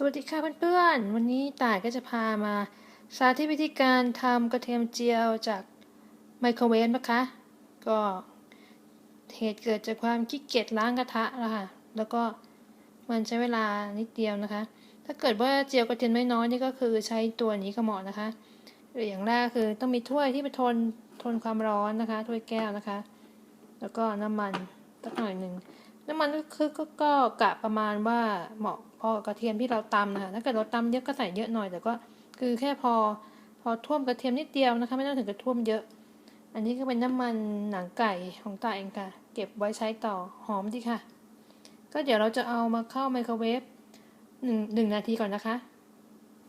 สวัสดีค่ะเพื่อนๆ วันนี้ต่ายก็จะพามาสาธิตวิธีการทำกระเทียมเจียวจากไมโครเวฟนะคะ ก็เหตุเกิดจากความขี้เกียจล้างกระทะแล้วค่ะแล้วก็มันใช้เวลานิดเดียวนะคะ ถ้าเกิดว่าเจียวกระเทียมน้อยๆนี่ก็คือใช้ตัวนี้ก็เหมาะนะคะอย่างแรกคือต้องมีถ้วยที่ไปทนทนความร้อนนะคะ ถ้วยแก้วนะคะ แล้วก็น้ำมันสักหน่อยหนึ่ง น้ำมันก็คือก็ก็กะประมาณว่าเหมาะพอกับกระเทียมที่เราตำนะคะถ้าเกิดเราตำเยอะก็ใส่เยอะหน่อยแต่ก็คือแค่พอพอท่วมกระเทียมนิดเดียวนะคะ ไม่ต้องถึงกับท่วมเยอะ อันนี้ก็เป็นน้ำมันหนังไก่ของตาเองค่ะ เก็บไว้ใช้ต่อหอมดีค่ะ ก็เดี๋ยวเราจะเอามาเข้าไมโครเวฟหนึ่งหนึ่งนาทีก่อนนะคะ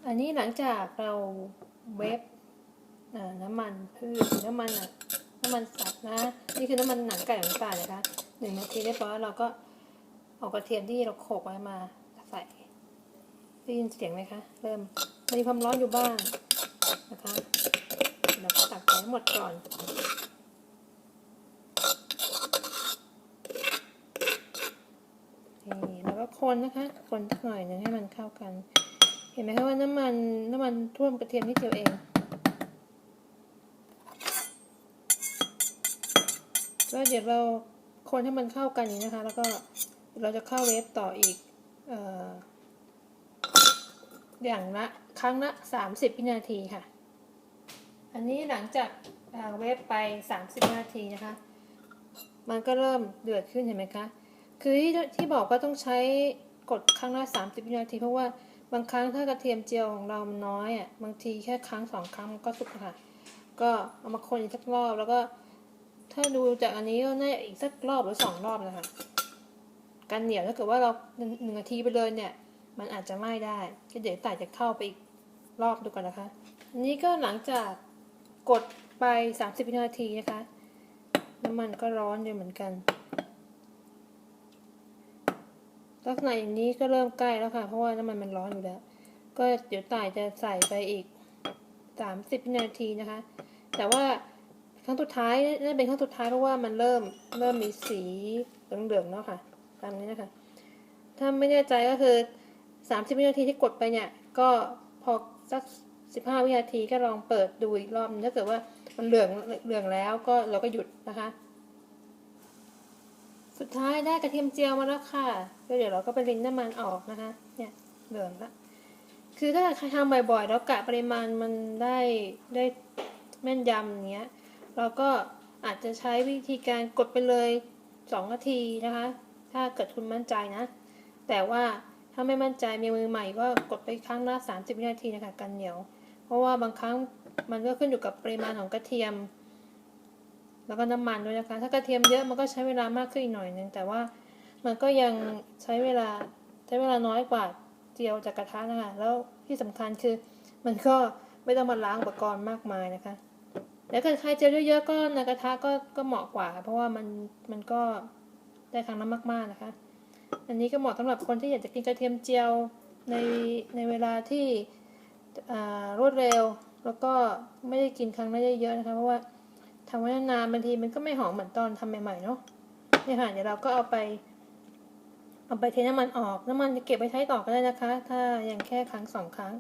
อันนี้หลังจากเราเวฟน้ำมันพืชน้ำมันน้ำมันสัตว์นะ นี่คือน้ำมันหนังไก่ของตานะคะ หนึ่งนาทีเรียบร้อยเราก็เอากระเทียมที่เราโขลกไว้มาใส่ได้ยินเสียงไหมคะ เริ่มมีความร้อนอยู่บ้างนะคะเราก็ตักใส่หมดก่อนนี่แล้วก็คนนะคะคนสักหน่อยหนึงให้มันเข้ากัน เห็นไหมคะว่าน้ำมันน้ำมันท่วมกระเทียมนิดเดียวเองแล้วเดี๋ยวเรา คนให้มันเข้ากันนี้นะคะ แล้วก็เราจะเข้าเวฟต่ออีกออย่างละครั้งละ30 วินาทีค่ะ อันนี้หลังจากเวฟไป 30 วินาทีนะคะ มันก็เริ่มเดือดขึ้นเห็นไหมคะ คือที่ที่บอกว่าต้องใช้กดครั้งละ30 วินาที เพราะว่าบางครั้งถ้ากระเทียมเจียวของเรามันน้อยอะบางทีแค่ครั้งสองครั้งมันก็สุกค่ะ ก็เอามาคนอีกสักรอบแล้วก็ ถ้าดูจากอันนี้ก็น่าอีกสักรอบหรือสองรอบนะคะการเหนียวถ้าเกิดว่าเราหนึ่งนาทีไปเลยเนี่ย มันอาจจะไหม้ได้ก็เดี๋ยวต่ายจะเข้าไปอีกรอบดูก่อนนะคะ อันนี้ก็หลังจากกดไป 30วินาทีนะคะ น้ำมันก็ร้อนอยู่เหมือนกัน ลักษณะอย่างนี้ก็เริ่มใกล้แล้วค่ะ เพราะว่าน้ำมันมันร้อนอยู่แล้ว ก็เดี๋ยวต่ายจะใส่ไปอีก 30วินาทีนะคะ แต่ว่า รั้งสุดท้ายนี่เป็นครั้งสุดท้ายเพราะว่ามันเริ่มเริ่มมีสีเหลืองๆแล้วค่ะตามนี้นะคะถ้าไม่แน่ใจก็คือ 30 วินาทีที่กดไปเนี่ย ก็พอสัก 15 วินาทีก็ลองเปิดดูอีกรอบถ้าเกิดว่ามันเหลืองเหลืองแล้วก็เราก็หยุดนะคะ สุดท้ายได้กระเทียมเจียวมาแล้วค่ะก็เดี๋ยวเราก็ไปรินน้ำมันออกนะคะ เนี่ยเหลืองละคือถ้าใครทำบ่อยๆ แล้วกะปริมาณมันได้ได้แม่นยำอย่างเงี้ย เราก็อาจจะใช้วิธีการกดไปเลย 2 นาทีนะคะ ถ้าเกิดคุณมั่นใจนะ แต่ว่าถ้าไม่มั่นใจมีมือใหม่ก็กดไปครั้งละ 30 วินาทีนะคะกันเหนียว เพราะว่าบางครั้งมันก็ขึ้นอยู่กับปริมาณของกระเทียม แล้วก็น้ำมันด้วยนะคะ ถ้ากระเทียมเยอะมันก็ใช้เวลามากขึ้นอีกหน่อยนึงแต่ว่ามันก็ยังใช้เวลาใช้เวลาน้อยกว่าเจียวจากกระทะนะคะแล้วที่สำคัญคือมันก็ไม่ต้องมาล้างอุปกรณ์มากมายนะคะ แล้วกิดใครเจียวเยอะๆก็ในกระทะก็ก็เหมาะกว่า เพราะว่ามันมันก็ได้ครั้งละมาก ๆนะคะ อันนี้ก็เหมาะสำหรับคนที่อยากจะกินกระเทียมเจียวในในเวลาที่รวดเร็ว แล้วก็ไม่ได้กินครั้งละเยอะๆนะคะ เพราะว่าทำไว้นานบางทีมันก็ไม่หอมเหมือนตอนทำใหม่ๆเนาะนี่ค่ะเดี๋ยวเราก็เอาไป เอาไปเทน้ำมันออกน้ำมันจะเก็บไว้ใช้ต่อก็ได้นะคะ ถ้าอย่างแค่ครั้งสองครั้ง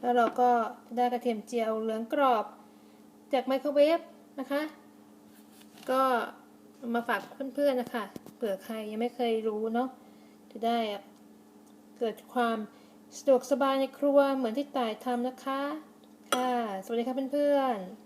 แล้วเราก็ได้กระเทียมเจียวเหลืองกรอบ จากไมโครเวฟนะคะ ก็มาฝากเพื่อนๆนะคะเผื่อใครยังไม่เคยรู้เนาะจะได้เกิดความสะดวกสบายในครัวเหมือนที่ต่ายทำนะคะ ค่ะ สวัสดีค่ะเพื่อนๆ